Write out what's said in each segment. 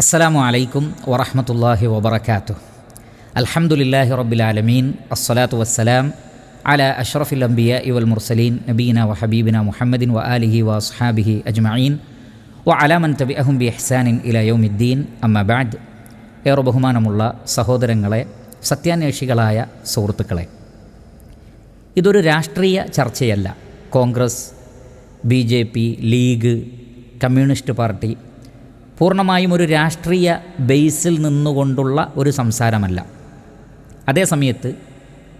അസ്സലാമു അലൈക്കും വറഹമത്തല്ലാഹി വബർക്കാത്തു അൽഹംദുലില്ലാഹി റബ്ബിലാലമീൻ അസ്സലാത്തു വസ്സലാം അല അഷ്റഫുൽ അംബിയ ഇവൽ മുർസലീൻ. നബീന വ ഹബീബിന മുഹമ്മദിൻ വ ആലിഹി വ അസ്ഹാബിഹി അജ്മഈൻ. വ അലാമൻ തബി അഹും ബി ഇഹ്സാനിൻ ഇല യൗമിദ്ദീൻ. അമ്മ ബാദ് ഏറെ ബഹുമാനമുള്ള സഹോദരങ്ങളെ സത്യാന്വേഷികളായ സുഹൃത്തുക്കളെ. ഇതൊരു രാഷ്ട്രീയ ചർച്ചയല്ല. Congress B J P league communist party പൂർണമായും ഒരു രാഷ്ട്രീയ ബേസിൽ നിന്നുകൊണ്ടുള്ള ഒരു സംസാരമല്ല. അതേസമയത്ത്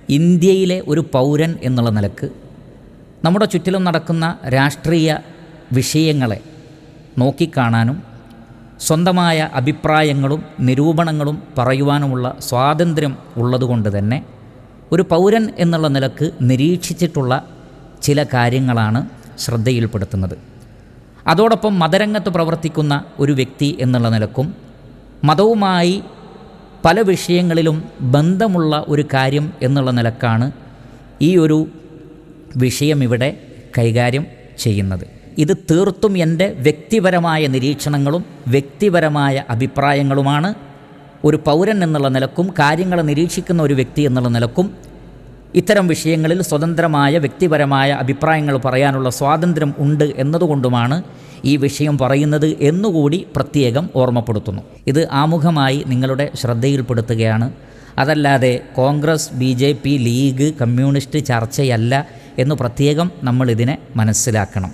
ഇന്ത്യയിലെ ഒരു പൗരൻ എന്നുള്ള നിലയ്ക്ക് നമ്മുടെ ചുറ്റിലും നടക്കുന്ന രാഷ്ട്രീയ വിഷയങ്ങളെ നോക്കിക്കാണാനും സ്വന്തമായ അഭിപ്രായങ്ങളും നിരൂപണങ്ങളും പറയുവാനുമുള്ള സ്വാതന്ത്ര്യം ഉള്ളതുകൊണ്ട് തന്നെ ഒരു പൗരൻ എന്നുള്ള നിലയ്ക്ക് നിരീക്ഷിച്ചിട്ടുള്ള ചില കാര്യങ്ങളാണ് ശ്രദ്ധയിൽപ്പെടുത്തുന്നത്. അതോടൊപ്പം മതരംഗത്ത് പ്രവർത്തിക്കുന്ന ഒരു വ്യക്തി എന്നുള്ള നിലക്കും മതവുമായി പല വിഷയങ്ങളിലും ബന്ധമുള്ള ഒരു കാര്യം എന്നുള്ള നിലക്കാണ് ഈ ഒരു വിഷയം ഇവിടെ കൈകാര്യം ചെയ്യുന്നത്. ഇത് തീർത്തും എന്റെ വ്യക്തിപരമായ നിരീക്ഷണങ്ങളും വ്യക്തിപരമായ അഭിപ്രായങ്ങളുമാണ്. ഒരു പൗരൻ എന്നുള്ള നിലക്കും കാര്യങ്ങൾ നിരീക്ഷിക്കുന്ന ഒരു വ്യക്തി എന്നുള്ള നിലക്കും ഇത്തരം വിഷയങ്ങളിൽ സ്വതന്ത്രമായ വ്യക്തിപരമായ അഭിപ്രായങ്ങൾ പറയാനുള്ള സ്വാതന്ത്ര്യം ഉണ്ട് എന്നതുകൊണ്ടുമാണ് ഈ വിഷയം പറയുന്നത് എന്നുകൂടി പ്രത്യേകം ഓർമ്മപ്പെടുത്തുന്നു. ഇത് ആമുഖമായി നിങ്ങളുടെ ശ്രദ്ധയിൽപ്പെടുത്തുകയാണ്. അതല്ലാതെ Congress B J P league communist ചർച്ചയല്ല എന്ന് പ്രത്യേകം നമ്മൾ ഇതിനെ മനസ്സിലാക്കണം.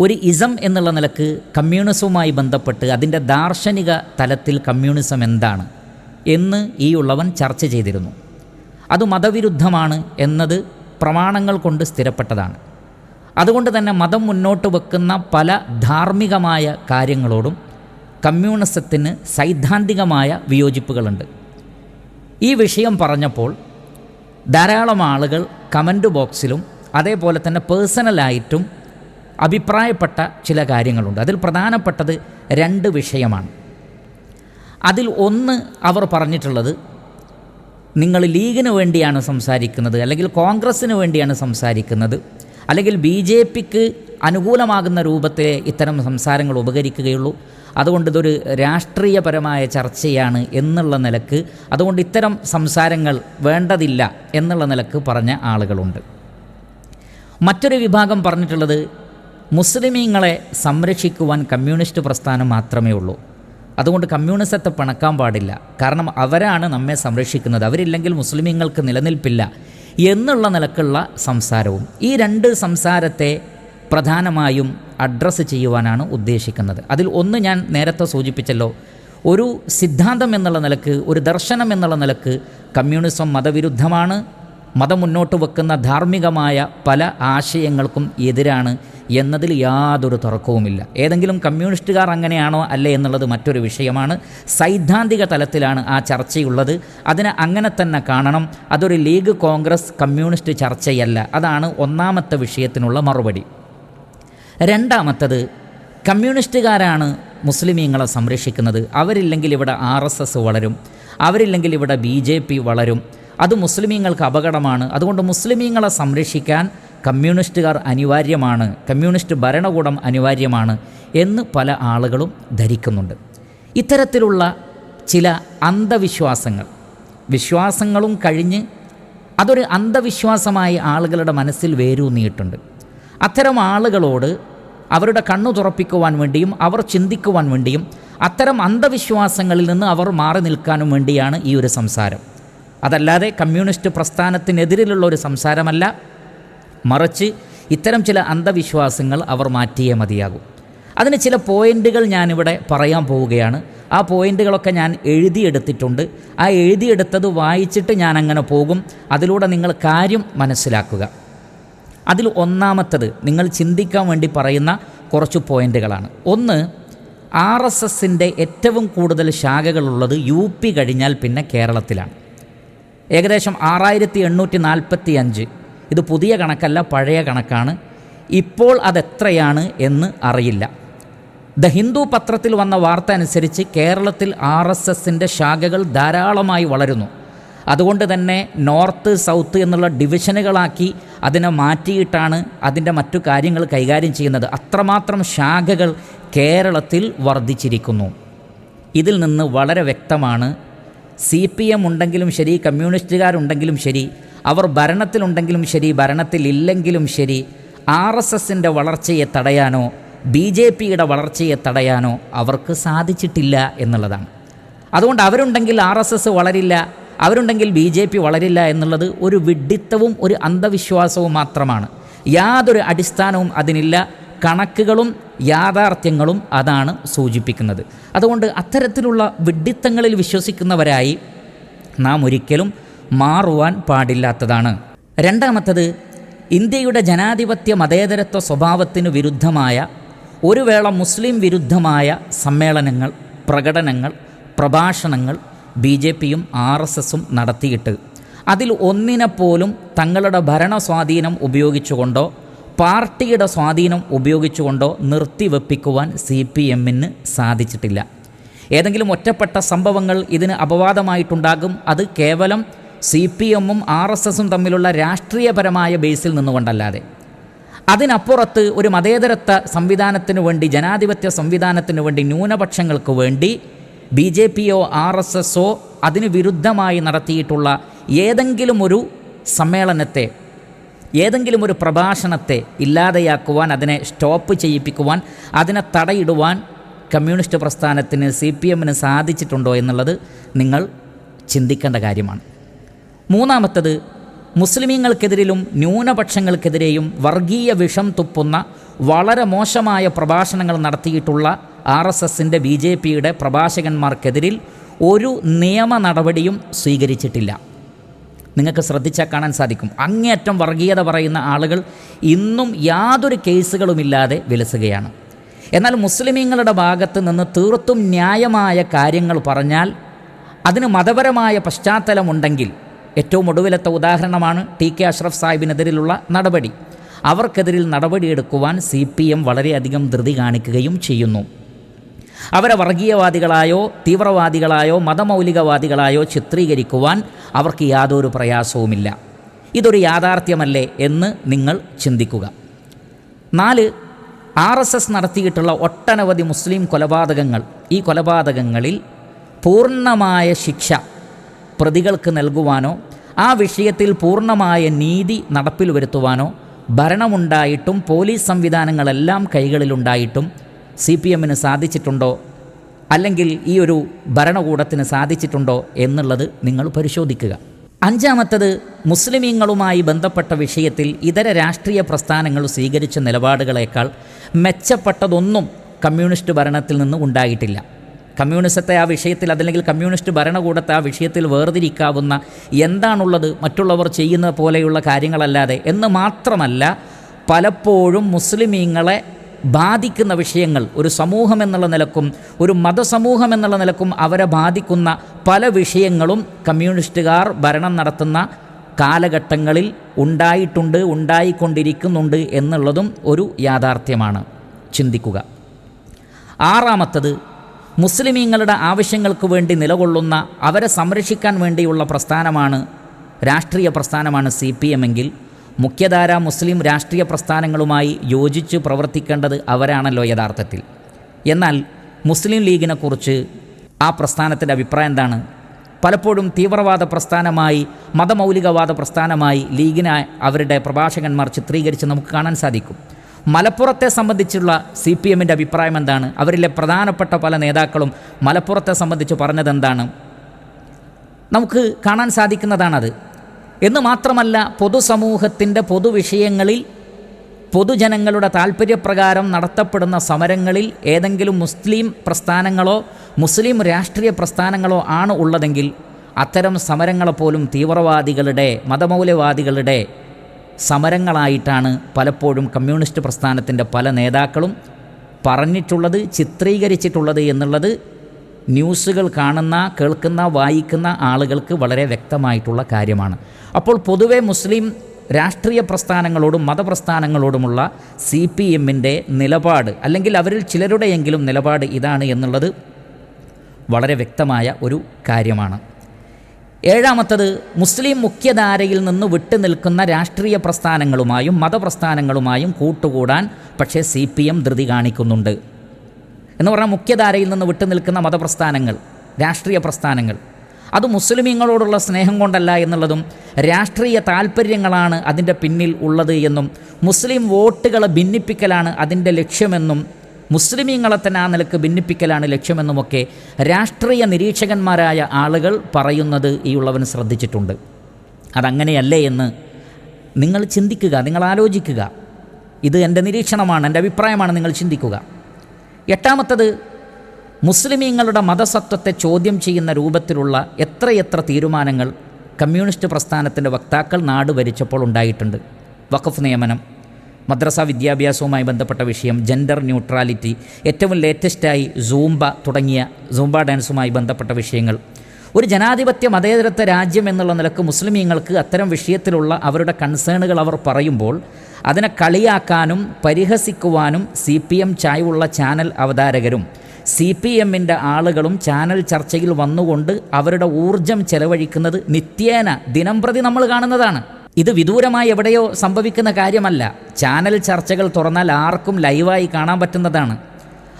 ഒരു ഇസം എന്നുള്ള നിലയ്ക്ക് കമ്മ്യൂണിസവുമായി ബന്ധപ്പെട്ട് അതിന്റെ ദാർശനിക തലത്തിൽ കമ്മ്യൂണിസം എന്താണ് എന്ന് ഈ ഉള്ളവൻ ചർച്ച ചെയ്തിരുന്നു. അത് മതവിരുദ്ധമാണ് എന്നത് പ്രമാണങ്ങൾ കൊണ്ട് സ്ഥിരപ്പെട്ടതാണ്. അതുകൊണ്ട് തന്നെ മതം മുന്നോട്ട് വെക്കുന്ന പല ധാർമ്മികമായ കാര്യങ്ങളോടും കമ്മ്യൂണിസത്തിന് സൈദ്ധാന്തികമായ വിയോജിപ്പുകളുണ്ട്. ഈ വിഷയം പറഞ്ഞപ്പോൾ ധാരാളം ആളുകൾ കമന്റ് ബോക്സിലും അതേപോലെ തന്നെ പേഴ്സണലായിട്ടും അഭിപ്രായപ്പെട്ട ചില കാര്യങ്ങളുണ്ട്. അതിൽ പ്രധാനപ്പെട്ടത് രണ്ട് വിഷയമാണ്. അതിൽ ഒന്ന് അവർ പറഞ്ഞിട്ടുള്ളത് നിങ്ങൾ ലീഗിന് വേണ്ടിയാണ് സംസാരിക്കുന്നത് അല്ലെങ്കിൽ കോൺഗ്രസ്സിന് വേണ്ടിയാണ് സംസാരിക്കുന്നത് അല്ലെങ്കിൽ ബി ജെ പിക്ക് അനുകൂലമാകുന്ന രൂപത്തിൽ ഇത്തരം സംസാരങ്ങൾ ഉപകരിക്കുകയുള്ളൂ. അതുകൊണ്ട് ഇതൊരു രാഷ്ട്രീയപരമായ ചർച്ചയാണ് എന്നുള്ള നിലയ്ക്ക് അതുകൊണ്ട് ഇത്തരം സംസാരങ്ങൾ വേണ്ടതില്ല എന്നുള്ള നിലയ്ക്ക് പറഞ്ഞ ആളുകളുണ്ട്. മറ്റൊരു വിഭാഗം പറഞ്ഞിട്ടുള്ളത് മുസ്ലിമീങ്ങളെ സംരക്ഷിക്കുവാൻ കമ്മ്യൂണിസ്റ്റ് പ്രസ്ഥാനം മാത്രമേ ഉള്ളൂ. അതുകൊണ്ട് കമ്മ്യൂണിസത്തെ പിണക്കാൻ പാടില്ല. കാരണം അവരാണ് നമ്മെ സംരക്ഷിക്കുന്നത്. അവരില്ലെങ്കിൽ മുസ്ലിമീങ്ങൾക്ക് നിലനിൽപ്പില്ല എന്നുള്ള നിലക്കുള്ള സംസാരവും ഈ രണ്ട് സംസാരത്തെ പ്രധാനമായും അഡ്രസ്സ് ചെയ്യുവാനാണ് ഉദ്ദേശിക്കുന്നത്. അതിൽ ഒന്ന് ഞാൻ നേരത്തെ സൂചിപ്പിച്ചല്ലോ. ഒരു സിദ്ധാന്തം എന്നുള്ള നിലയ്ക്ക് ഒരു ദർശനം എന്നുള്ള നിലയ്ക്ക് കമ്മ്യൂണിസം മതവിരുദ്ധമാണ്. മതം മുന്നോട്ട് വെക്കുന്ന ധാർമ്മികമായ പല ആശയങ്ങൾക്കും എതിരാണ് എന്നതിൽ യാതൊരു തർക്കവുമില്ല. ഏതെങ്കിലും കമ്മ്യൂണിസ്റ്റുകാർ അങ്ങനെയാണോ അല്ലേ എന്നുള്ളത് മറ്റൊരു വിഷയമാണ്. സൈദ്ധാന്തിക തലത്തിലാണ് ആ ചർച്ചയുള്ളത്. അതിനെ അങ്ങനെ തന്നെ കാണണം. അതൊരു ലീഗ് കോൺഗ്രസ് കമ്മ്യൂണിസ്റ്റ് ചർച്ചയല്ല. അതാണ് ഒന്നാമത്തെ വിഷയത്തിനുള്ള മറുപടി. രണ്ടാമത്തത് കമ്മ്യൂണിസ്റ്റുകാരാണ് മുസ്ലിമീങ്ങളെ സംരക്ഷിക്കുന്നത്. അവരില്ലെങ്കിൽ ഇവിടെ ആർ വളരും. അവരില്ലെങ്കിൽ ഇവിടെ ബി വളരും. അത് മുസ്ലിമീങ്ങൾക്ക് അപകടമാണ്. അതുകൊണ്ട് മുസ്ലിമീങ്ങളെ സംരക്ഷിക്കാൻ കമ്മ്യൂണിസ്റ്റുകാർ അനിവാര്യമാണ്. കമ്മ്യൂണിസ്റ്റ് ഭരണകൂടം അനിവാര്യമാണ് എന്ന് പല ആളുകളും ധരിക്കുന്നുണ്ട്. ഇത്തരത്തിലുള്ള ചില അന്ധവിശ്വാസങ്ങൾ വിശ്വാസങ്ങളും കഴിഞ്ഞ് അതൊരു അന്ധവിശ്വാസമായി ആളുകളുടെ മനസ്സിൽ വേരൂന്നിയിട്ടുണ്ട് അത്തരം ആളുകളോട് അവരുടെ കണ്ണു തുറപ്പിക്കുവാൻ വേണ്ടിയും അവർ ചിന്തിക്കുവാൻ വേണ്ടിയും അത്തരം അന്ധവിശ്വാസങ്ങളിൽ നിന്ന് അവർ മാറി നിൽക്കാനും വേണ്ടിയാണ് ഈ ഒരു സംസാരം. അതല്ലാതെ കമ്മ്യൂണിസ്റ്റ് പ്രസ്ഥാനത്തിനെതിരിലുള്ള ഒരു സംസാരമല്ല. മറിച്ച് ഇത്തരം ചില അന്ധവിശ്വാസങ്ങൾ അവർ മാറ്റിയേ മതിയാകും. അതിന് ചില പോയിന്റുകൾ ഞാനിവിടെ പറയാൻ പോവുകയാണ്. ആ പോയിന്റുകളൊക്കെ ഞാൻ എഴുതിയെടുത്തിട്ടുണ്ട്. ആ എഴുതിയെടുത്തത് വായിച്ചിട്ട് ഞാൻ അങ്ങനെ പോകും. അതിലൂടെ നിങ്ങൾ കാര്യം മനസ്സിലാക്കുക. അതിൽ ഒന്നാമത്തത് നിങ്ങൾ ചിന്തിക്കാൻ വേണ്ടി പറയുന്ന കുറച്ച് പോയിന്റുകളാണ്. ഒന്ന് ആർ എസ് എസിന്റെ ഏറ്റവും കൂടുതൽ ശാഖകളുള്ളത് യു പി കഴിഞ്ഞാൽ പിന്നെ കേരളത്തിലാണ്. ഏകദേശം ആറായിരത്തി എണ്ണൂറ്റി നാൽപ്പത്തി അഞ്ച് ഇത് പുതിയ കണക്കല്ല പഴയ കണക്കാണ്. ഇപ്പോൾ അതെത്രയാണ് എന്ന് അറിയില്ല. ദ ഹിന്ദു പത്രത്തിൽ വന്ന വാർത്ത അനുസരിച്ച് കേരളത്തിൽ ആർ എസ് എസിന്റെ ശാഖകൾ ധാരാളമായി വളരുന്നു. അതുകൊണ്ട് തന്നെ നോർത്ത് സൗത്ത് എന്നുള്ള ഡിവിഷനുകളാക്കി അതിനെ മാറ്റിയിട്ടാണ് അതിന്റെ മറ്റു കാര്യങ്ങൾ കൈകാര്യം ചെയ്യുന്നത്. അത്രമാത്രം ശാഖകൾ കേരളത്തിൽ വർദ്ധിച്ചിരിക്കുന്നു. ഇതിൽ നിന്ന് വളരെ വ്യക്തമാണ് സി പി എം ഉണ്ടെങ്കിലും ശരി കമ്മ്യൂണിസ്റ്റുകാരുണ്ടെങ്കിലും ശരി അവർ ഭരണത്തിലുണ്ടെങ്കിലും ശരി ഭരണത്തിലില്ലെങ്കിലും ശരി ആർ എസ് എസിന്റെ വളർച്ചയെ തടയാനോ ബി ജെ പിയുടെ വളർച്ചയെ തടയാനോ അവർക്ക് സാധിച്ചിട്ടില്ല എന്നുള്ളതാണ്. അതുകൊണ്ട് അവരുണ്ടെങ്കിൽ ആർ എസ് എസ് വളരില്ല അവരുണ്ടെങ്കിൽ ബി ജെ പി വളരില്ല എന്നുള്ളത് ഒരു വിഡ്ഢിത്തവും ഒരു അന്ധവിശ്വാസവും മാത്രമാണ്. യാതൊരു അടിസ്ഥാനവും അതിനില്ല. കണക്കുകളും യാഥാർത്ഥ്യങ്ങളും അതാണ് സൂചിപ്പിക്കുന്നത്. അതുകൊണ്ട് അത്തരത്തിലുള്ള വിഡ്ഢിത്തങ്ങളിൽ വിശ്വസിക്കുന്നവരായി നാം ഒരിക്കലും മാറുവാൻ പാടില്ലാത്തതാണ്. രണ്ടാമത്തത് ഇന്ത്യയുടെ ജനാധിപത്യ മതേതരത്വ സ്വഭാവത്തിന് വിരുദ്ധമായ ഒരു വേള മുസ്ലിം വിരുദ്ധമായ സമ്മേളനങ്ങൾ പ്രകടനങ്ങൾ പ്രഭാഷണങ്ങൾ ബി ജെ പിയും ആർ എസ് എസും നടത്തിയിട്ട് അതിൽ ഒന്നിനെപ്പോലും തങ്ങളുടെ ഭരണ സ്വാധീനം ഉപയോഗിച്ചുകൊണ്ടോ പാർട്ടിയുടെ സ്വാധീനം ഉപയോഗിച്ചുകൊണ്ടോ നിർത്തിവെപ്പിക്കുവാൻ സി പി എമ്മിന് സാധിച്ചിട്ടില്ല. ഏതെങ്കിലും ഒറ്റപ്പെട്ട സംഭവങ്ങൾ ഇതിന് അപവാദമായിട്ടുണ്ടാകും. അത് കേവലം സി പി എമ്മും ആർ എസ് എസും തമ്മിലുള്ള രാഷ്ട്രീയപരമായ ബേസിൽ നിന്നുകൊണ്ടല്ലാതെ. അതിനപ്പുറത്ത് ഒരു മതേതരത്വ സംവിധാനത്തിന് വേണ്ടി ജനാധിപത്യ സംവിധാനത്തിന് വേണ്ടി ന്യൂനപക്ഷങ്ങൾക്ക് വേണ്ടി ബി ജെ പിയോ ആർ എസ് എസോ അതിന് വിരുദ്ധമായി നടത്തിയിട്ടുള്ള ഏതെങ്കിലും ഒരു സമ്മേളനത്തെ ഏതെങ്കിലും ഒരു പ്രഭാഷണത്തെ ഇല്ലാതെയാക്കുവാൻ അതിനെ സ്റ്റോപ്പ് ചെയ്യിപ്പിക്കുവാൻ അതിനെ തടയിടുവാൻ കമ്മ്യൂണിസ്റ്റ് പ്രസ്ഥാനത്തിന് സി പി എമ്മിന് സാധിച്ചിട്ടുണ്ടോ എന്നുള്ളത് നിങ്ങൾ ചിന്തിക്കേണ്ട കാര്യമാണ്. മൂന്നാമത്തത് മുസ്ലിമീങ്ങൾക്കെതിരിലും ന്യൂനപക്ഷങ്ങൾക്കെതിരെയും വർഗീയ വിഷം തുപ്പുന്ന വളരെ മോശമായ പ്രഭാഷണങ്ങൾ നടത്തിയിട്ടുള്ള ആർ എസ് എസിന്റെ ബി ജെ പിയുടെ പ്രഭാഷകന്മാർക്കെതിരിൽ ഒരു നിയമ നടപടിയും സ്വീകരിച്ചിട്ടില്ല. നിങ്ങൾക്ക് ശ്രദ്ധിച്ചാൽ കാണാൻ സാധിക്കും. അങ്ങേയറ്റം വർഗീയത പറയുന്ന ആളുകൾ ഇന്നും യാതൊരു കേസുകളുമില്ലാതെ വിലസുകയാണ്. എന്നാൽ മുസ്ലിമീങ്ങളുടെ ഭാഗത്ത് നിന്ന് തീർത്തും ന്യായമായ കാര്യങ്ങൾ പറഞ്ഞാൽ അതിന് മതപരമായ പശ്ചാത്തലമുണ്ടെങ്കിൽ ഏറ്റവും ഒടുവിലത്തെ ഉദാഹരണമാണ് ടി കെ അഷ്റഫ് സാഹിബിനെതിരിലുള്ള നടപടി. അവർക്കെതിരിൽ നടപടിയെടുക്കുവാൻ സി പി എം വളരെയധികം ധൃതി കാണിക്കുകയും ചെയ്യുന്നു. അവരെ വർഗീയവാദികളായോ തീവ്രവാദികളായോ മതമൗലികവാദികളായോ ചിത്രീകരിക്കുവാൻ അവർക്ക് യാതൊരു പ്രയാസവുമില്ല. ഇതൊരു യാഥാർത്ഥ്യമല്ലേ എന്ന് നിങ്ങൾ ചിന്തിക്കുക. നാല് ആർ എസ് എസ് നടത്തിയിട്ടുള്ള ഒട്ടനവധി മുസ്ലിം കൊലപാതകങ്ങൾ. ഈ കൊലപാതകങ്ങളിൽ പൂർണമായ ശിക്ഷ പ്രതികൾക്ക് നൽകുവാനോ ആ വിഷയത്തിൽ പൂർണമായ നീതി നടപ്പിൽ വരുത്തുവാനോ ഭരണമുണ്ടായിട്ടും പോലീസ് സംവിധാനങ്ങളെല്ലാം കൈകളിലുണ്ടായിട്ടും സി പി എമ്മിന് സാധിച്ചിട്ടുണ്ടോ? അല്ലെങ്കിൽ ഈ ഒരു ഭരണകൂടത്തിന് സാധിച്ചിട്ടുണ്ടോ എന്നുള്ളത് നിങ്ങൾ പരിശോധിക്കുക. അഞ്ചാമത്തത് മുസ്ലിമീങ്ങളുമായി ബന്ധപ്പെട്ട വിഷയത്തിൽ ഇതര രാഷ്ട്രീയ പ്രസ്ഥാനങ്ങൾ സ്വീകരിച്ച നിലപാടുകളേക്കാൾ മെച്ചപ്പെട്ടതൊന്നും കമ്മ്യൂണിസ്റ്റ് ഭരണത്തിൽ നിന്ന് ഉണ്ടായിട്ടില്ല. കമ്മ്യൂണിസത്തെ ആ വിഷയത്തിൽ അതല്ലെങ്കിൽ കമ്മ്യൂണിസ്റ്റ് ഭരണകൂടത്തെ ആ വിഷയത്തിൽ വേർതിരിക്കാവുന്ന എന്താണുള്ളത് മറ്റുള്ളവർ ചെയ്യുന്ന പോലെയുള്ള കാര്യങ്ങളല്ലാതെ എന്ന് മാത്രമല്ല പലപ്പോഴും മുസ്ലിമീങ്ങളെ ബാധിക്കുന്ന വിഷയങ്ങൾ ഒരു സമൂഹം എന്നുള്ള നിലക്കും ഒരു മതസമൂഹം എന്നുള്ള നിലക്കും അവരെ ബാധിക്കുന്ന പല വിഷയങ്ങളും കമ്മ്യൂണിസ്റ്റുകാർ ഭരണം നടത്തുന്ന കാലഘട്ടങ്ങളിൽ ഉണ്ടായിട്ടുണ്ട് ഉണ്ടായിക്കൊണ്ടിരിക്കുന്നുണ്ട് എന്നുള്ളതും ഒരു യാഥാർത്ഥ്യമാണ്. ചിന്തിക്കുക. ആറാമത്തത് മുസ്ലിമീങ്ങളുടെ ആവശ്യങ്ങൾക്ക് വേണ്ടി നിലകൊള്ളുന്ന അവരെ സംരക്ഷിക്കാൻ വേണ്ടിയുള്ള പ്രസ്ഥാനമാണ് രാഷ്ട്രീയ പ്രസ്ഥാനമാണ് സി പി എം എങ്കിൽ മുഖ്യധാര മുസ്ലിം രാഷ്ട്രീയ പ്രസ്ഥാനങ്ങളുമായി യോജിച്ച് പ്രവർത്തിക്കേണ്ടത് അവരാണല്ലോ യഥാർത്ഥത്തിൽ. എന്നാൽ മുസ്ലിം ലീഗിനെക്കുറിച്ച് ആ പ്രസ്ഥാനത്തിന്റെ അഭിപ്രായം എന്താണ്? പലപ്പോഴും തീവ്രവാദ പ്രസ്ഥാനമായി മതമൗലികവാദ പ്രസ്ഥാനമായി ലീഗിനെ അവരുടെ പ്രഭാഷകന്മാർ ചിത്രീകരിച്ച് നമുക്ക് കാണാൻ സാധിക്കും. മലപ്പുറത്തെ സംബന്ധിച്ചുള്ള സി പി എമ്മിന്റെ അഭിപ്രായം എന്താണ്? അവരിലെ പ്രധാനപ്പെട്ട പല നേതാക്കളും മലപ്പുറത്തെ സംബന്ധിച്ച് പറഞ്ഞതെന്താണ്? നമുക്ക് കാണാൻ സാധിക്കുന്നതാണത്. എന്ന് മാത്രമല്ല പൊതുസമൂഹത്തിന്റെ പൊതുവിഷയങ്ങളിൽ പൊതുജനങ്ങളുടെ താൽപ്പര്യപ്രകാരം നടത്തപ്പെടുന്ന സമരങ്ങളിൽ ഏതെങ്കിലും മുസ്ലിം പ്രസ്ഥാനങ്ങളോ മുസ്ലിം രാഷ്ട്രീയ പ്രസ്ഥാനങ്ങളോ ആണ് ഉള്ളതെങ്കിൽ അത്തരം സമരങ്ങളെപ്പോലും തീവ്രവാദികളുടെ മതമൗലവാദികളുടെ സമരങ്ങളായിട്ടാണ് പലപ്പോഴും കമ്മ്യൂണിസ്റ്റ് പ്രസ്ഥാനത്തിന്റെ പല നേതാക്കളും പറഞ്ഞിട്ടുള്ളത് ചിത്രീകരിച്ചിട്ടുള്ളത് എന്നുള്ളത് ന്യൂസുകൾ കാണുന്ന കേൾക്കുന്ന വായിക്കുന്ന ആളുകൾക്ക് വളരെ വ്യക്തമായിട്ടുള്ള കാര്യമാണ്. അപ്പോൾ പൊതുവെ മുസ്ലിം രാഷ്ട്രീയ പ്രസ്ഥാനങ്ങളോടും മതപ്രസ്ഥാനങ്ങളോടുമുള്ള സി പി എമ്മിന്റെ നിലപാട് അല്ലെങ്കിൽ അവരിൽ ചിലരുടെയെങ്കിലും നിലപാട് ഇതാണ് എന്നുള്ളത് വളരെ വ്യക്തമായ ഒരു കാര്യമാണ്. ഏഴാമത്തത് മുസ്ലിം മുഖ്യധാരയിൽ നിന്ന് വിട്ടുനിൽക്കുന്ന രാഷ്ട്രീയ പ്രസ്ഥാനങ്ങളുമായും മതപ്രസ്ഥാനങ്ങളുമായും കൂട്ടുകൂടാൻ പക്ഷേ സി പി എം ധൃതി കാണിക്കുന്നുണ്ട്. എന്ന് പറഞ്ഞാൽ മുഖ്യധാരയിൽ നിന്ന് വിട്ടുനിൽക്കുന്ന മതപ്രസ്ഥാനങ്ങൾ രാഷ്ട്രീയ പ്രസ്ഥാനങ്ങൾ. അത് മുസ്ലിമീങ്ങളോടുള്ള സ്നേഹം കൊണ്ടല്ല എന്നുള്ളതും രാഷ്ട്രീയ താല്പര്യങ്ങളാണ് അതിന്റെ പിന്നിൽ ഉള്ളത് എന്നും മുസ്ലിം വോട്ടുകളെ ഭിന്നിപ്പിക്കലാണ് അതിന്റെ ലക്ഷ്യമെന്നും മുസ്ലിമീങ്ങളെ തന്നെ ആ നിലയ്ക്ക് ഭിന്നിപ്പിക്കലാണ് ലക്ഷ്യമെന്നുമൊക്കെ രാഷ്ട്രീയ നിരീക്ഷകന്മാരായ ആളുകൾ പറയുന്നത് ഈ ഉള്ളവൻ ശ്രദ്ധിച്ചിട്ടുണ്ട്. അതങ്ങനെയല്ലേ എന്ന് നിങ്ങൾ ചിന്തിക്കുക നിങ്ങൾ ആലോചിക്കുക. ഇത് എന്റെ നിരീക്ഷണമാണ് എന്റെ അഭിപ്രായമാണ് നിങ്ങൾ ചിന്തിക്കുക. എട്ടാമത്തത് മുസ്ലിമീങ്ങളുടെ മതസത്വത്തെ ചോദ്യം ചെയ്യുന്ന രൂപത്തിലുള്ള എത്രയെത്ര തീരുമാനങ്ങൾ കമ്മ്യൂണിസ്റ്റ് പ്രസ്ഥാനത്തിന്റെ വക്താക്കൾ നാട് ഭരിച്ചപ്പോൾ ഉണ്ടായിട്ടുണ്ട്. വഖഫ് നിയമനം മദ്രസ വിദ്യാഭ്യാസവുമായി ബന്ധപ്പെട്ട വിഷയം ജെൻഡർ ന്യൂട്രാലിറ്റി ഏറ്റവും ലേറ്റസ്റ്റായി സൂംബ തുടങ്ങിയ സൂംബ ഡാൻസുമായി ബന്ധപ്പെട്ട വിഷയങ്ങൾ ഒരു ജനാധിപത്യ മതേതരത്വ രാജ്യം എന്നുള്ള നിലയ്ക്ക് മുസ്ലിമീങ്ങൾക്ക് അത്തരം വിഷയത്തിലുള്ള അവരുടെ കൺസേണുകൾ അവർ പറയുമ്പോൾ അതിനെ കളിയാക്കാനും പരിഹസിക്കുവാനും സി പി എം ചായവുള്ള ചാനൽ അവതാരകരും സി പി എമ്മിന്റെ ആളുകളും ചാനൽ ചർച്ചയിൽ വന്നുകൊണ്ട് അവരുടെ ഊർജം ചെലവഴിക്കുന്നത് നിത്യേന ദിനം പ്രതി നമ്മൾ കാണുന്നതാണ്. ഇത് വിദൂരമായി എവിടെയോ സംഭവിക്കുന്ന കാര്യമല്ല. ചാനൽ ചർച്ചകൾ തുറന്നാൽ ആർക്കും ലൈവായി കാണാൻ പറ്റുന്നതാണ്.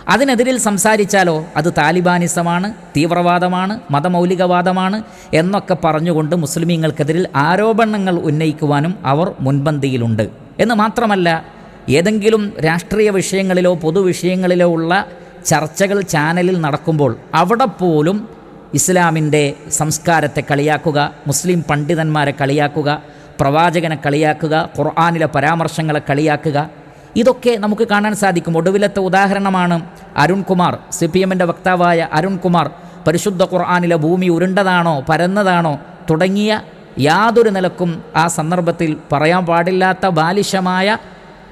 അതിനെതിരിൽ സംസാരിച്ചാലോ? അത് താലിബാനിസമാണ് തീവ്രവാദമാണ് മതമൗലികവാദമാണ് എന്നൊക്കെ പറഞ്ഞുകൊണ്ട് മുസ്ലിമീങ്ങൾക്കെതിരിൽ ആരോപണങ്ങൾ ഉന്നയിക്കുവാനും അവർ മുൻപന്തിയിലുണ്ട്. എന്ന് മാത്രമല്ല ഏതെങ്കിലും രാഷ്ട്രീയ വിഷയങ്ങളിലോ പൊതുവിഷയങ്ങളിലോ ഉള്ള ചർച്ചകൾ ചാനലിൽ നടക്കുമ്പോൾ അവിടെ പോലും ഇസ്ലാമിന്റെ സംസ്കാരത്തെ കളിയാക്കുക മുസ്ലിം പണ്ഡിതന്മാരെ കളിയാക്കുക പ്രവാചകനെ കളിയാക്കുക ഖുർആാനിലെ പരാമർശങ്ങളെ കളിയാക്കുക ഇതൊക്കെ നമുക്ക് കാണാൻ സാധിക്കും. ഒടുവിലത്തെ ഉദാഹരണമാണ് അരുൺകുമാർ സി പി എമ്മിന്റെ വക്താവായ അരുൺകുമാർ. പരിശുദ്ധ ഖുർആാനിലെ ഭൂമി ഉരുണ്ടതാണോ പരന്നതാണോ തുടങ്ങിയ യാതൊരു നിലക്കും ആ സന്ദർഭത്തിൽ പറയാൻ പാടില്ലാത്ത ബാലിശമായ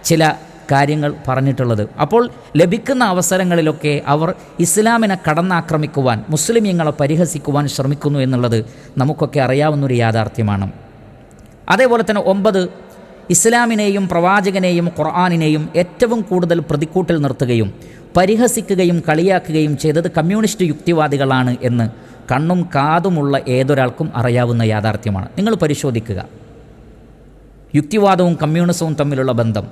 ചില കാര്യങ്ങൾ പറഞ്ഞിട്ടുള്ളത്. അപ്പോൾ ലഭിക്കുന്ന അവസരങ്ങളിലൊക്കെ അവർ ഇസ്ലാമിനെ കടന്നാക്രമിക്കുവാൻ മുസ്ലിമീങ്ങളെ പരിഹസിക്കുവാൻ ശ്രമിക്കുന്നു എന്നുള്ളത് നമുക്കൊക്കെ അറിയാവുന്നൊരു യാഥാർത്ഥ്യമാണ്. അതേപോലെ തന്നെ ഒമ്പത് ഇസ്ലാമിനെയും പ്രവാചകനെയും ഖുർആാനിനെയും ഏറ്റവും കൂടുതൽ പ്രതിക്കൂട്ടിൽ നിർത്തുകയും പരിഹസിക്കുകയും കളിയാക്കുകയും ചെയ്തത് കമ്മ്യൂണിസ്റ്റ് യുക്തിവാദികളാണ് എന്ന് കണ്ണും കാതുമുള്ള ഏതൊരാൾക്കും അറിയാവുന്ന യാഥാർത്ഥ്യമാണ്. നിങ്ങൾ പരിശോധിക്കുക. യുക്തിവാദവും കമ്മ്യൂണിസവും തമ്മിലുള്ള ബന്ധം.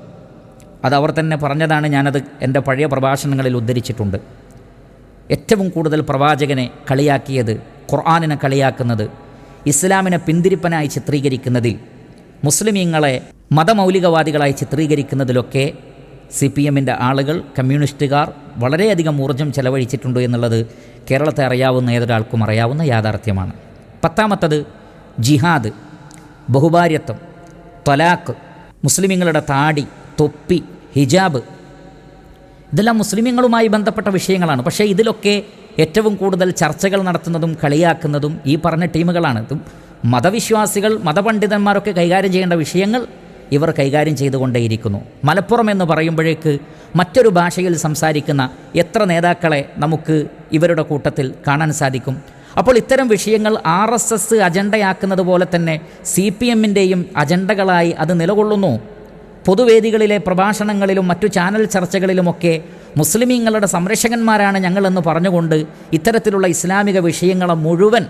അത് അവർ തന്നെ പറഞ്ഞതാണ് ഞാനത് എന്റെ പഴയ പ്രഭാഷണങ്ങളിൽ ഉദ്ധരിച്ചിട്ടുണ്ട്. ഏറ്റവും കൂടുതൽ പ്രവാചകനെ കളിയാക്കിയത് ഖുർആാനിനെ കളിയാക്കുന്നത് ഇസ്ലാമിനെ പിന്തിരിപ്പനായി ചിത്രീകരിക്കുന്നതിൽ മുസ്ലിമീങ്ങളെ മതമൗലികവാദികളായി ചിത്രീകരിക്കുന്നതിലൊക്കെ സി പി എമ്മിന്റെ ആളുകൾ കമ്മ്യൂണിസ്റ്റുകാർ വളരെയധികം ഊർജം ചെലവഴിച്ചിട്ടുണ്ട് എന്നുള്ളത് കേരളത്തെ അറിയാവുന്ന ഏതൊരാൾക്കും അറിയാവുന്ന യാഥാർത്ഥ്യമാണ്. പത്താമത്തത് ജിഹാദ് ബഹുഭാര്യത്വം തൊലാക്ക് മുസ്ലിമീങ്ങളുടെ താടി തൊപ്പി ഹിജാബ്. ഇതെല്ലാം മുസ്ലിമീങ്ങളുമായി ബന്ധപ്പെട്ട വിഷയങ്ങളാണ്. പക്ഷേ ഇതിലൊക്കെ ഏറ്റവും കൂടുതൽ ചർച്ചകൾ നടത്തുന്നതും കളിയാക്കുന്നതും ഈ പറഞ്ഞ ടീമുകളാണ്. മതവിശ്വാസികൾ മതപണ്ഡിതന്മാരൊക്കെ കൈകാര്യം ചെയ്യേണ്ട വിഷയങ്ങൾ ഇവർ കൈകാര്യം ചെയ്തുകൊണ്ടേയിരിക്കുന്നു. മലപ്പുറം എന്ന് പറയുമ്പോഴേക്ക് മറ്റൊരു ഭാഷയിൽ സംസാരിക്കുന്ന എത്ര നേതാക്കളെ നമുക്ക് ഇവരുടെ കൂട്ടത്തിൽ കാണാൻ സാധിക്കും. അപ്പോൾ ഇത്തരം വിഷയങ്ങൾ ആർ എസ് എസ് അജണ്ടയാക്കുന്നത് പോലെ തന്നെ സി പി എമ്മിന്റെയും അജണ്ടകളായി അത് നിലകൊള്ളുന്നു. പൊതുവേദികളിലെ പ്രഭാഷണങ്ങളിലും മറ്റു ചാനൽ ചർച്ചകളിലുമൊക്കെ മുസ്ലിമീങ്ങളുടെ സംരക്ഷകന്മാരാണ് ഞങ്ങളെന്ന് പറഞ്ഞുകൊണ്ട് ഇത്തരത്തിലുള്ള ഇസ്ലാമിക വിഷയങ്ങളെ മുഴുവൻ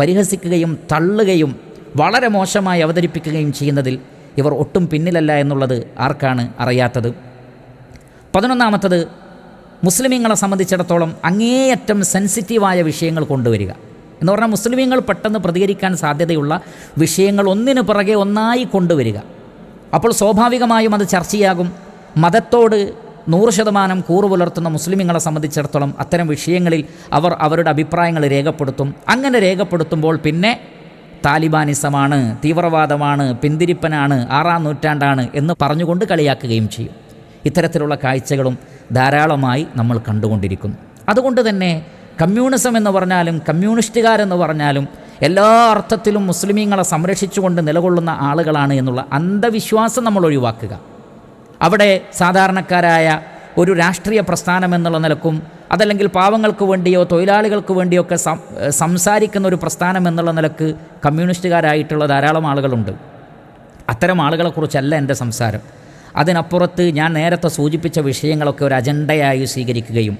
പരിഹസിക്കുകയും തള്ളുകയും വളരെ മോശമായി അവതരിപ്പിക്കുകയും ചെയ്യുന്നതിൽ ഇവർ ഒട്ടും പിന്നിലല്ല എന്നുള്ളത് ആർക്കാണ് അറിയാത്തത്? പതിനൊന്നാമത്തത് മുസ്ലിമീങ്ങളെ സംബന്ധിച്ചിടത്തോളം അങ്ങേയറ്റം സെൻസിറ്റീവായ വിഷയങ്ങൾ കൊണ്ടുവരിക. എന്ന് പറഞ്ഞാൽ മുസ്ലിമീങ്ങൾ പെട്ടെന്ന് പ്രതികരിക്കാൻ സാധ്യതയുള്ള വിഷയങ്ങൾ ഒന്നിനു പുറകെ ഒന്നായി കൊണ്ടുവരിക. അപ്പോൾ സ്വാഭാവികമായും അത് ചർച്ചയാകും. മതത്തോട് നൂറ് ശതമാനം കൂറു പുലർത്തുന്ന മുസ്ലിമീങ്ങളെ സംബന്ധിച്ചിടത്തോളം അത്തരം വിഷയങ്ങളിൽ അവർ അവരുടെ അഭിപ്രായങ്ങൾ രേഖപ്പെടുത്തും. അങ്ങനെ രേഖപ്പെടുത്തുമ്പോൾ പിന്നെ താലിബാനിസമാണ് തീവ്രവാദമാണ് പിന്തിരിപ്പനാണ് ആറാം നൂറ്റാണ്ടാണ് എന്ന് പറഞ്ഞുകൊണ്ട് കളിയാക്കുകയും ചെയ്യും. ഇത്തരത്തിലുള്ള കാഴ്ചകളും ധാരാളമായി നമ്മൾ കണ്ടുകൊണ്ടിരിക്കുന്നു. അതുകൊണ്ട് തന്നെ കമ്മ്യൂണിസം എന്ന് പറഞ്ഞാലും കമ്മ്യൂണിസ്റ്റുകാരെന്ന് പറഞ്ഞാലും എല്ലാ അർത്ഥത്തിലും മുസ്ലിമീങ്ങളെ സംരക്ഷിച്ചുകൊണ്ട് നിലകൊള്ളുന്ന ആളുകളാണ് എന്നുള്ള അന്ധവിശ്വാസം നമ്മൾ ഒഴിവാക്കുക. അവിടെ സാധാരണക്കാരായ ഒരു രാഷ്ട്രീയ പ്രസ്ഥാനം എന്നുള്ള നിലക്കും അതല്ലെങ്കിൽ പാവങ്ങൾക്ക് വേണ്ടിയോ തൊഴിലാളികൾക്ക് വേണ്ടിയോ ഒക്കെ സംസാരിക്കുന്ന ഒരു പ്രസ്ഥാനം എന്നുള്ള നിലയ്ക്ക് കമ്മ്യൂണിസ്റ്റുകാരായിട്ടുള്ള ധാരാളം ആളുകളുണ്ട്. അത്തരം ആളുകളെക്കുറിച്ചല്ല എന്റെ സംസാരം. അതിനപ്പുറത്ത് ഞാൻ നേരത്തെ സൂചിപ്പിച്ച വിഷയങ്ങളൊക്കെ ഒരു അജണ്ടയായി സ്വീകരിക്കുകയും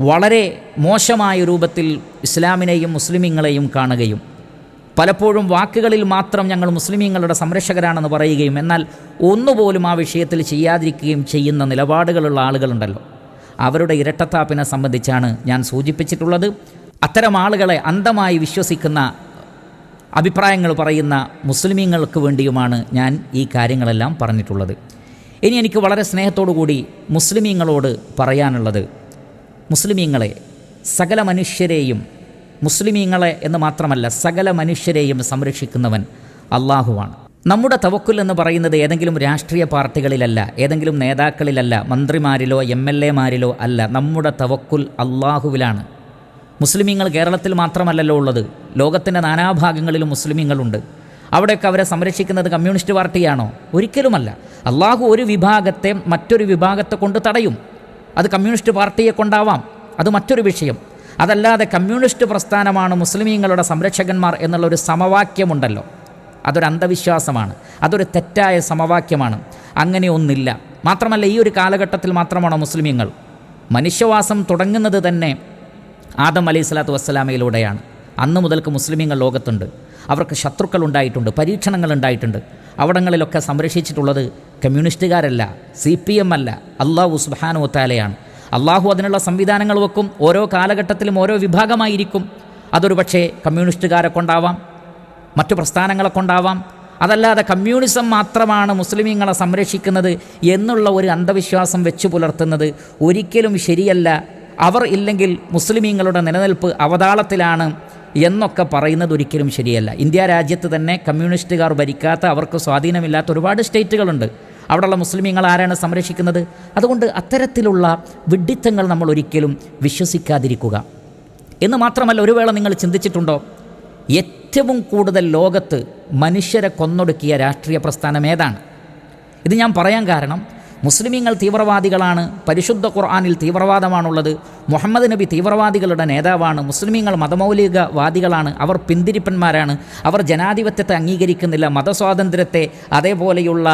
വളരെ മോശമായ രൂപത്തിൽ ഇസ്ലാമിനെയും മുസ്ലിമീങ്ങളെയും കാണുകയും പലപ്പോഴും വാക്കുകളിൽ മാത്രം ഞങ്ങൾ മുസ്ലിമീങ്ങളുടെ സംരക്ഷകരാണെന്ന് പറയുകയും എന്നാൽ ഒന്നുപോലും ആ വിഷയത്തിൽ ചെയ്യാതിരിക്കുകയും ചെയ്യുന്ന നിലപാടുകളുള്ള ആളുകളുണ്ടല്ലോ. അവരുടെ ഇരട്ടത്താപ്പിനെ സംബന്ധിച്ചാണ് ഞാൻ സൂചിപ്പിച്ചിട്ടുള്ളത്. അത്തരം ആളുകളെ അന്ധമായി വിശ്വസിക്കുന്ന അഭിപ്രായങ്ങൾ പറയുന്ന മുസ്ലിമീങ്ങൾക്ക് വേണ്ടിയുമാണ് ഞാൻ ഈ കാര്യങ്ങളെല്ലാം പറഞ്ഞിട്ടുള്ളത്. ഇനി എനിക്ക് വളരെ സ്നേഹത്തോടു കൂടി മുസ്ലിമീങ്ങളോട് പറയാനുള്ളത്. മുസ്ലിമീങ്ങളെ സകല മനുഷ്യരെയും മുസ്ലിമീങ്ങളെ എന്ന് മാത്രമല്ല സകല മനുഷ്യരെയും സംരക്ഷിക്കുന്നവൻ അള്ളാഹുവാണ്. നമ്മുടെ തവക്കുൽ എന്ന് പറയുന്നത് ഏതെങ്കിലും രാഷ്ട്രീയ പാർട്ടികളിലല്ല ഏതെങ്കിലും നേതാക്കളിലല്ല മന്ത്രിമാരിലോ എം എൽ എമാരിലോ അല്ല. നമ്മുടെ തവക്കുൽ അള്ളാഹുവിലാണ്. മുസ്ലിമീങ്ങൾ കേരളത്തിൽ മാത്രമല്ലല്ലോ ഉള്ളത്. ലോകത്തിന്റെ നാനാഭാഗങ്ങളിലും മുസ്ലിമീങ്ങളുണ്ട്. അവിടെയൊക്കെ അവരെ സംരക്ഷിക്കുന്നത് കമ്മ്യൂണിസ്റ്റ് പാർട്ടിയാണോ? ഒരിക്കലുമല്ല. അള്ളാഹു ഒരു വിഭാഗത്തെ മറ്റൊരു വിഭാഗത്തെ കൊണ്ട് തടയും. അത് കമ്മ്യൂണിസ്റ്റ് പാർട്ടിയെ കൊണ്ടാവാം. അത് മറ്റൊരു വിഷയം. അതല്ലാതെ കമ്മ്യൂണിസ്റ്റ് പ്രസ്ഥാനമാണ് മുസ്ലിമീങ്ങളുടെ സംരക്ഷകന്മാർ എന്നുള്ളൊരു സമവാക്യമുണ്ടല്ലോ. അതൊരു അന്ധവിശ്വാസമാണ്. അതൊരു തെറ്റായ സമവാക്യമാണ്. അങ്ങനെ ഒന്നില്ല. മാത്രമല്ല ഈ ഒരു കാലഘട്ടത്തിൽ മാത്രമാണ് മുസ്ലിമീങ്ങൾ? മനുഷ്യവാസം തുടങ്ങുന്നത് തന്നെ ആദം അലൈഹി സ്വലാത്തു വസ്സലാമയിലൂടെയാണ്. അന്ന് മുതൽക്ക് മുസ്ലിമീങ്ങൾ ലോകത്തുണ്ട്. അവർക്ക് ശത്രുക്കൾ ഉണ്ടായിട്ടുണ്ട് പരീക്ഷണങ്ങൾ ഉണ്ടായിട്ടുണ്ട്. അവിടങ്ങളിലൊക്കെ സംരക്ഷിച്ചിട്ടുള്ളത് കമ്മ്യൂണിസ്റ്റുകാരല്ല സി പി എം അല്ല അള്ളാഹു സുബാനു താലയാണ് അള്ളാഹു അതിനുള്ള സംവിധാനങ്ങൾ വെക്കും ഓരോ കാലഘട്ടത്തിലും ഓരോ വിഭാഗമായിരിക്കും. അതൊരു പക്ഷേ കമ്മ്യൂണിസ്റ്റുകാരെ കൊണ്ടാവാം മറ്റു പ്രസ്ഥാനങ്ങളെ കൊണ്ടാവാം. അതല്ലാതെ കമ്മ്യൂണിസം മാത്രമാണ് മുസ്ലിമീങ്ങളെ സംരക്ഷിക്കുന്നത് എന്നുള്ള ഒരു അന്ധവിശ്വാസം വെച്ചു പുലർത്തുന്നത് ഒരിക്കലും ശരിയല്ല. അവർ ഇല്ലെങ്കിൽ മുസ്ലിമീങ്ങളുടെ നിലനിൽപ്പ് അവതാളത്തിലാണ് എന്നൊക്കെ പറയുന്നത് ഒരിക്കലും ശരിയല്ല. ഇന്ത്യ രാജ്യത്ത് തന്നെ കമ്മ്യൂണിസ്റ്റുകാർ ഭരിക്കാത്ത അവർക്ക് സ്വാധീനമില്ലാത്ത ഒരുപാട് സ്റ്റേറ്റുകളുണ്ട്. അവിടെയുള്ള മുസ്ലിമീങ്ങൾ ആരാണ് സംരക്ഷിക്കുന്നത്? അതുകൊണ്ട് അത്തരത്തിലുള്ള വിഡ്ഢിത്തങ്ങൾ നമ്മൾ ഒരിക്കലും വിശ്വസിക്കാതിരിക്കുക. എന്ന് മാത്രമല്ല ഒരു വേള നിങ്ങൾ ചിന്തിച്ചിട്ടുണ്ടോ? ഏറ്റവും കൂടുതൽ ലോകത്ത് മനുഷ്യരെ കൊന്നൊടുക്കിയ രാഷ്ട്രീയ പ്രസ്ഥാനം ഏതാണ്? ഇത് ഞാൻ പറയാൻ കാരണം മുസ്ലിമീങ്ങൾ തീവ്രവാദികളാണ് പരിശുദ്ധ ഖുർആാനിൽ തീവ്രവാദമാണുള്ളത് മുഹമ്മദ് നബി തീവ്രവാദികളുടെ നേതാവാണ് മുസ്ലിമീങ്ങൾ മതമൗലികവാദികളാണ് അവർ പിന്തിരിപ്പന്മാരാണ് അവർ ജനാധിപത്യത്തെ അംഗീകരിക്കുന്നില്ല മതസ്വാതന്ത്ര്യത്തെ അതേപോലെയുള്ള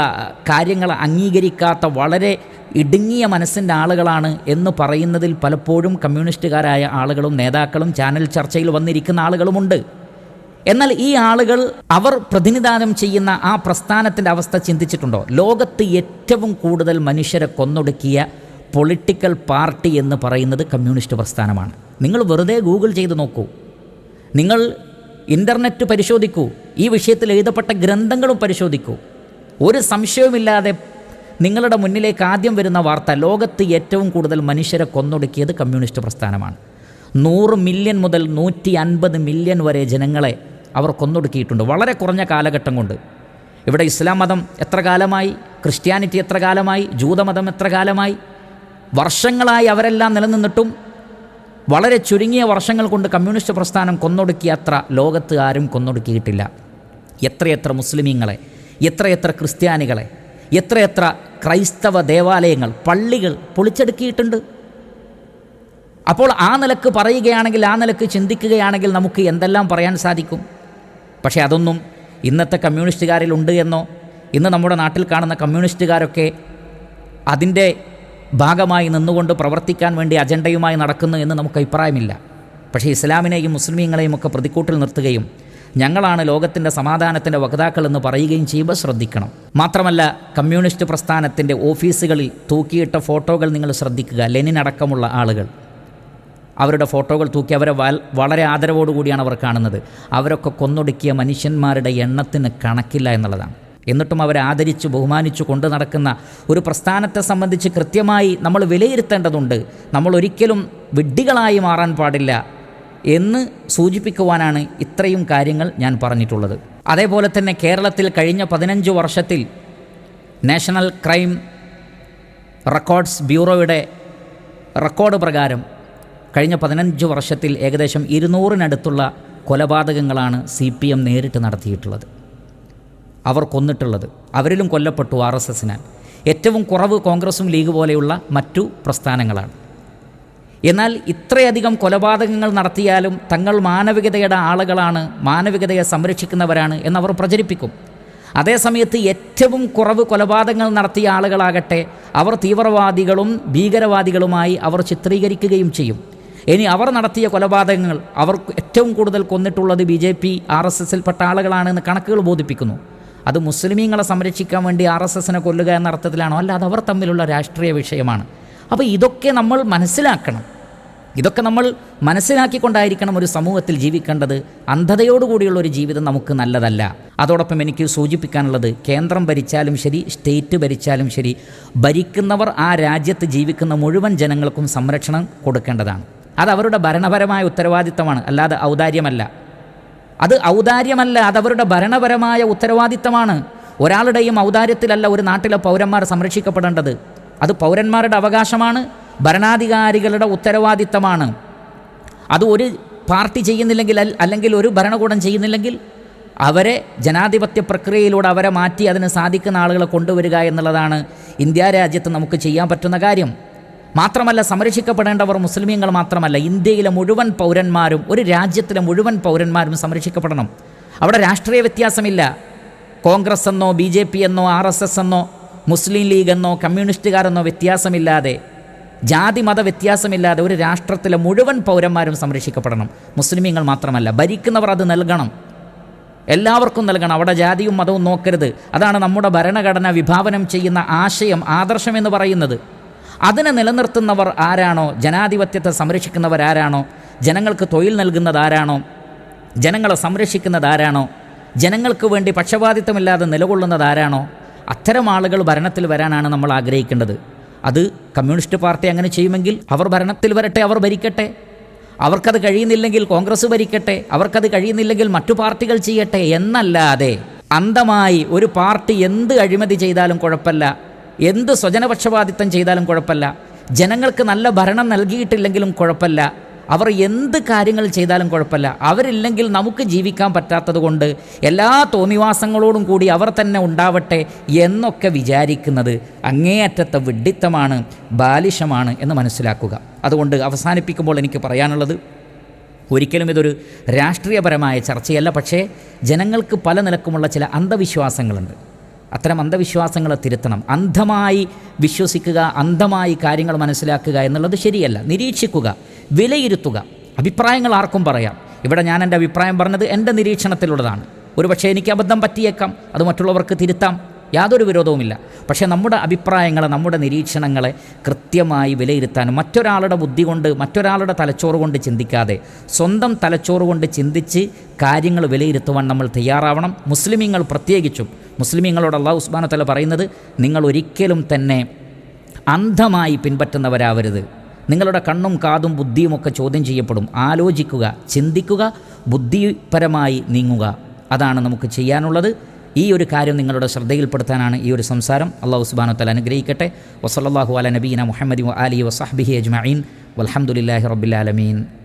കാര്യങ്ങൾ അംഗീകരിക്കാത്ത വളരെ ഇടുങ്ങിയ മനസ്സിന്റെ ആളുകളാണ് എന്ന് പറയുന്നതിൽ പലപ്പോഴും കമ്മ്യൂണിസ്റ്റുകാരായ ആളുകളും നേതാക്കളും ചാനൽ ചർച്ചയിൽ വന്നിരിക്കുന്ന ആളുകളുമുണ്ട്. എന്നാൽ ഈ ആളുകൾ അവർ പ്രതിനിധാനം ചെയ്യുന്ന ആ പ്രസ്ഥാനത്തിന്റെ അവസ്ഥ ചിന്തിച്ചിട്ടുണ്ടോ? ലോകത്ത് ഏറ്റവും കൂടുതൽ മനുഷ്യരെ കൊന്നൊടുക്കിയ പൊളിറ്റിക്കൽ പാർട്ടി എന്ന് പറയുന്നത് കമ്മ്യൂണിസ്റ്റ് പ്രസ്ഥാനമാണ്. നിങ്ങൾ വെറുതെ ഗൂഗിൾ ചെയ്ത് നോക്കൂ. നിങ്ങൾ ഇന്റർനെറ്റ് പരിശോധിക്കൂ. ഈ വിഷയത്തിൽ എഴുതപ്പെട്ട ഗ്രന്ഥങ്ങളും പരിശോധിക്കൂ. ഒരു സംശയവുമില്ലാതെ നിങ്ങളുടെ മുന്നിലേക്ക് ആദ്യം വരുന്ന വാർത്ത ലോകത്ത് ഏറ്റവും കൂടുതൽ മനുഷ്യരെ കൊന്നൊടുക്കിയത് കമ്മ്യൂണിസ്റ്റ് പ്രസ്ഥാനമാണ്. നൂറ് മില്യൺ മുതൽ നൂറ്റി അൻപത് മില്യൺ വരെ ജനങ്ങളെ അവർ കൊന്നൊടുക്കിയിട്ടുണ്ട്. വളരെ കുറഞ്ഞ കാലഘട്ടം കൊണ്ട്. ഇവിടെ ഇസ്ലാം മതം എത്ര കാലമായി? ക്രിസ്ത്യാനിറ്റി എത്ര കാലമായി? ജൂതമതം എത്ര കാലമായി? വർഷങ്ങളായി അവരെല്ലാം നിലനിന്നിട്ടും വളരെ ചുരുങ്ങിയ വർഷങ്ങൾ കൊണ്ട് കമ്മ്യൂണിസ്റ്റ് പ്രസ്ഥാനം കൊന്നൊടുക്കിയ അത്ര ലോകത്ത് ആരും കൊന്നൊടുക്കിയിട്ടില്ല. എത്രയെത്ര മുസ്ലിമീങ്ങളെ എത്രയെത്ര ക്രിസ്ത്യാനികളെ എത്രയെത്ര ക്രൈസ്തവ ദേവാലയങ്ങൾ പള്ളികൾ പൊളിച്ചെടുക്കിയിട്ടുണ്ട്. അപ്പോൾ ആ നിലയ്ക്ക് പറയുകയാണെങ്കിൽ ആ നിലയ്ക്ക് ചിന്തിക്കുകയാണെങ്കിൽ നമുക്ക് എന്തെല്ലാം പറയാൻ സാധിക്കും? പക്ഷേ അതൊന്നും ഇന്നത്തെ കമ്മ്യൂണിസ്റ്റുകാരിൽ ഉണ്ട് എന്നോ ഇന്ന് നമ്മുടെ നാട്ടിൽ കാണുന്ന കമ്മ്യൂണിസ്റ്റുകാരൊക്കെ അതിന്റെ ഭാഗമായി നിന്നുകൊണ്ട് പ്രവർത്തിക്കാൻ വേണ്ടി അജണ്ടയുമായി നടക്കുന്നു എന്ന് നമുക്ക് അഭിപ്രായമില്ല. പക്ഷേ ഇസ്ലാമിനെയും മുസ്ലിമീങ്ങളെയും ഒക്കെ പ്രതിക്കൂട്ടിൽ നിർത്തുകയും ഞങ്ങളാണ് ലോകത്തിന്റെ സമാധാനത്തിന്റെ വക്താക്കൾ എന്ന് പറയുകയും ചെയ്യുമ്പോൾ ശ്രദ്ധിക്കണം. മാത്രമല്ല കമ്മ്യൂണിസ്റ്റ് പ്രസ്ഥാനത്തിന്റെ ഓഫീസുകളിൽ തൂക്കിയിട്ട ഫോട്ടോകൾ നിങ്ങൾ ശ്രദ്ധിക്കുക ലെനിൻ അടക്കമുള്ള ആളുകൾ. അവരുടെ ഫോട്ടോകൾ തൂക്കി അവരെ വളരെ ആദരവോടുകൂടിയാണ് അവർ കാണുന്നത്. അവരൊക്കെ കൊന്നൊടുക്കിയ മനുഷ്യന്മാരുടെ എണ്ണത്തിന് കണക്കില്ല എന്നുള്ളതാണ്. എന്നിട്ടും അവരെ ആദരിച്ച് ബഹുമാനിച്ചു കൊണ്ടു നടക്കുന്ന ഒരു പ്രസ്ഥാനത്തെ സംബന്ധിച്ച് കൃത്യമായി നമ്മൾ വിലയിരുത്തേണ്ടതുണ്ട്. നമ്മൾ ഒരിക്കലും വിഡ്ഢികളായി മാറാൻ പാടില്ല എന്ന് സൂചിപ്പിക്കുവാനാണ് ഇത്രയും കാര്യങ്ങൾ ഞാൻ പറഞ്ഞിട്ടുള്ളത്. അതേപോലെ തന്നെ കേരളത്തിൽ കഴിഞ്ഞ പതിനഞ്ച് വർഷത്തിൽ നാഷണൽ ക്രൈം റെക്കോർഡ്സ് ബ്യൂറോയുടെ റെക്കോർഡ് പ്രകാരം കഴിഞ്ഞ പതിനഞ്ച് വർഷത്തിൽ ഏകദേശം ഇരുന്നൂറിനടുത്തുള്ള കൊലപാതകങ്ങളാണ് സി പി എം നേരിട്ട് നടത്തിയിട്ടുള്ളത്. അവർ കൊന്നിട്ടുള്ളത് അവരിലും കൊല്ലപ്പെട്ടു ആർ എസ് എസിനാൽ ഏറ്റവും കുറവ് കോൺഗ്രസും ലീഗ് പോലെയുള്ള മറ്റു പ്രസ്ഥാനങ്ങളാണ്. എന്നാൽ ഇത്രയധികം കൊലപാതകങ്ങൾ നടത്തിയാലും തങ്ങൾ മാനവികതയുടെ ആളുകളാണ് മാനവികതയെ സംരക്ഷിക്കുന്നവരാണ് എന്നവർ പ്രചരിപ്പിക്കും. അതേസമയത്ത് ഏറ്റവും കുറവ് കൊലപാതകങ്ങൾ നടത്തിയ ആളുകളാകട്ടെ അവർ തീവ്രവാദികളും ഭീകരവാദികളുമായി അവർ ചിത്രീകരിക്കുകയും ചെയ്യും. ഇനി അവർ നടത്തിയ കൊലപാതകങ്ങൾ അവർ ഏറ്റവും കൂടുതൽ കൊന്നിട്ടുള്ളത് B J P R S എസിൽപ്പെട്ട ആളുകളാണെന്ന് കണക്കുകൾ ബോധിപ്പിക്കുന്നു. അത് മുസ്ലിമീങ്ങളെ സംരക്ഷിക്കാൻ വേണ്ടി ആർ എസ് എസിനെ കൊല്ലുക എന്ന അർത്ഥത്തിലാണോ? അല്ലാതെ അവർ തമ്മിലുള്ള രാഷ്ട്രീയ വിഷയമാണ്. അപ്പോൾ ഇതൊക്കെ നമ്മൾ മനസ്സിലാക്കണം. ഇതൊക്കെ നമ്മൾ മനസ്സിലാക്കിക്കൊണ്ടായിരിക്കണം ഒരു സമൂഹത്തിൽ ജീവിക്കേണ്ടത്. അന്ധതയോടുകൂടിയുള്ള ഒരു ജീവിതം നമുക്ക് നല്ലതല്ല. അതോടൊപ്പം എനിക്ക് സൂചിപ്പിക്കാനുള്ളത് കേന്ദ്രം ഭരിച്ചാലും ശരി സ്റ്റേറ്റ് ഭരിച്ചാലും ശരി ഭരിക്കുന്നവർ ആ രാജ്യത്ത് ജീവിക്കുന്ന മുഴുവൻ ജനങ്ങൾക്കും സംരക്ഷണം കൊടുക്കേണ്ടതാണ്. അത് അവരുടെ ഭരണപരമായ ഉത്തരവാദിത്തമാണ് അല്ലാതെ ഔദാര്യമല്ല. അത് ഔദാര്യമല്ല അതവരുടെ ഭരണപരമായ ഉത്തരവാദിത്തമാണ്. ഒരാളുടെയും ഔദാര്യത്തിലല്ല ഒരു നാട്ടിലെ പൗരന്മാർ സംരക്ഷിക്കപ്പെടേണ്ടത്. അത് പൗരന്മാരുടെ അവകാശമാണ് ഭരണാധികാരികളുടെ ഉത്തരവാദിത്തമാണ്. അത് ഒരു പാർട്ടി ചെയ്യുന്നില്ലെങ്കിൽ അല്ലെങ്കിൽ ഒരു ഭരണകൂടം ചെയ്യുന്നില്ലെങ്കിൽ അവരെ ജനാധിപത്യ പ്രക്രിയയിലൂടെ അവരെ മാറ്റി അതിന് സാധിക്കുന്ന ആളുകളെ കൊണ്ടുവരിക എന്നുള്ളതാണ് ഇന്ത്യ രാജ്യത്ത് നമുക്ക് ചെയ്യാൻ പറ്റുന്ന കാര്യം. മാത്രമല്ല സംരക്ഷിക്കപ്പെടേണ്ടവർ മുസ്ലിമീങ്ങൾ മാത്രമല്ല ഇന്ത്യയിലെ മുഴുവൻ പൗരന്മാരും ഒരു രാജ്യത്തിലെ മുഴുവൻ പൗരന്മാരും സംരക്ഷിക്കപ്പെടണം. അവിടെ രാഷ്ട്രീയ വ്യത്യാസമില്ല. കോൺഗ്രസ് എന്നോ ബി ജെ പി എന്നോ ആർ എസ് എസ് എന്നോ മുസ്ലിം ലീഗ് എന്നോ കമ്മ്യൂണിസ്റ്റുകാരെന്നോ വ്യത്യാസമില്ലാതെ ജാതി മത വ്യത്യാസമില്ലാതെ ഒരു രാഷ്ട്രത്തിലെ മുഴുവൻ പൗരന്മാരും സംരക്ഷിക്കപ്പെടണം. മുസ്ലിമീങ്ങൾ മാത്രമല്ല ഭരിക്കുന്നവർ അത് നൽകണം. എല്ലാവർക്കും നൽകണം. അവിടെ ജാതിയും മതവും നോക്കരുത്. അതാണ് നമ്മുടെ ഭരണഘടന വിഭാവനം ചെയ്യുന്ന ആശയം ആദർശം എന്ന് പറയുന്നത്. അതിനെ നിലനിർത്തുന്നവർ ആരാണോ? ജനാധിപത്യത്തെ സംരക്ഷിക്കുന്നവർ ആരാണോ? ജനങ്ങൾക്ക് തൊഴിൽ നൽകുന്നത് ആരാണോ? ജനങ്ങളെ സംരക്ഷിക്കുന്നത് ആരാണോ? ജനങ്ങൾക്ക് വേണ്ടി പക്ഷപാതിത്വമില്ലാതെ നിലകൊള്ളുന്നത് ആരാണോ? അത്തരം ആളുകൾ ഭരണത്തിൽ വരാനാണ് നമ്മൾ ആഗ്രഹിക്കേണ്ടത്. അത് കമ്മ്യൂണിസ്റ്റ് പാർട്ടി അങ്ങനെ ചെയ്യുമെങ്കിൽ അവർ ഭരണത്തിൽ വരട്ടെ അവർ ഭരിക്കട്ടെ. അവർക്കത് കഴിയുന്നില്ലെങ്കിൽ കോൺഗ്രസ് ഭരിക്കട്ടെ അവർക്കത് കഴിയുന്നില്ലെങ്കിൽ മറ്റു പാർട്ടികൾ ചെയ്യട്ടെ എന്നല്ലാതെ അന്തമായി ഒരു പാർട്ടി എന്ത് അഴിമതി ചെയ്താലും കുഴപ്പമില്ല. എന്ത് സ്വജനപക്ഷപാതിത്വം ചെയ്താലും കുഴപ്പമില്ല. ജനങ്ങൾക്ക് നല്ല ഭരണം നൽകിയിട്ടില്ലെങ്കിലും കുഴപ്പമില്ല. അവർ എന്ത് കാര്യങ്ങൾ ചെയ്താലും കുഴപ്പമില്ല. അവരില്ലെങ്കിൽ നമുക്ക് ജീവിക്കാൻ പറ്റാത്തതുകൊണ്ട് എല്ലാ തോന്നിവാസങ്ങളോടും കൂടി അവർ തന്നെ ഉണ്ടാവട്ടെ എന്നൊക്കെ വിചാരിക്കുന്നത് അങ്ങേയറ്റത്തെ വിഡിത്തമാണ് ബാലിഷമാണ് എന്ന് മനസ്സിലാക്കുക. അതുകൊണ്ട് അവസാനിപ്പിക്കുമ്പോൾ എനിക്ക് പറയാനുള്ളത് ഒരിക്കലും ഇതൊരു രാഷ്ട്രീയപരമായ ചർച്ചയല്ല പക്ഷേ ജനങ്ങൾക്ക് പല നിലക്കുമുള്ള ചില അന്ധവിശ്വാസങ്ങളുണ്ട്. അത്തരം അന്ധവിശ്വാസങ്ങളെ തിരുത്തണം. അന്ധമായി വിശ്വസിക്കുക അന്ധമായി കാര്യങ്ങൾ മനസ്സിലാക്കുക എന്നുള്ളത് ശരിയല്ല. നിരീക്ഷിക്കുക വിലയിരുത്തുക. അഭിപ്രായങ്ങൾ ആർക്കും പറയാം. ഇവിടെ ഞാൻ എന്റെ അഭിപ്രായം പറഞ്ഞത് എന്റെ നിരീക്ഷണത്തിലുള്ളതാണ്. ഒരുപക്ഷെ എനിക്ക് അബദ്ധം പറ്റിയേക്കാം. അത് മറ്റുള്ളവർക്ക് തിരുത്താം. യാതൊരു വിരോധവുമില്ല. പക്ഷേ നമ്മുടെ അഭിപ്രായങ്ങളെ നമ്മുടെ നിരീക്ഷണങ്ങളെ കൃത്യമായി വിലയിരുത്താനും മറ്റൊരാളുടെ ബുദ്ധി കൊണ്ട് മറ്റൊരാളുടെ തലച്ചോറ് കൊണ്ട് ചിന്തിക്കാതെ സ്വന്തം തലച്ചോറ് കൊണ്ട് ചിന്തിച്ച് കാര്യങ്ങൾ വിലയിരുത്തുവാൻ നമ്മൾ തയ്യാറാവണം. മുസ്ലിമീങ്ങൾ പ്രത്യേകിച്ചും മുസ്ലിമീങ്ങളോട് അള്ളാഹു ഉസ്മാനത്തല തല പറയുന്നത് നിങ്ങൾ ഒരിക്കലും തന്നെ അന്ധമായി പിൻപറ്റുന്നവരാവരുത്. നിങ്ങളുടെ കണ്ണും കാതും ബുദ്ധിയുമൊക്കെ ചോദ്യം ചെയ്യപ്പെടും. ആലോചിക്കുക ചിന്തിക്കുക ബുദ്ധിപരമായി നീങ്ങുക. അതാണ് നമുക്ക് ചെയ്യാനുള്ളത്. ഈ ഒരു കാര്യം നിങ്ങളുടെ ശ്രദ്ധയിൽപ്പെടുത്താനാണ് ഈ ഒരു സംസാരം. അള്ളാഹു സുബാനത്തല തല അനുഗ്രഹിക്കട്ടെ. വസല്ലാഹു അല നബീന മുഹമ്മദ് അലി വസാഹ്ബിഹി അജ്മീൻ വലഹമുല്ലാഹി റബ്ബിലാലമീൻ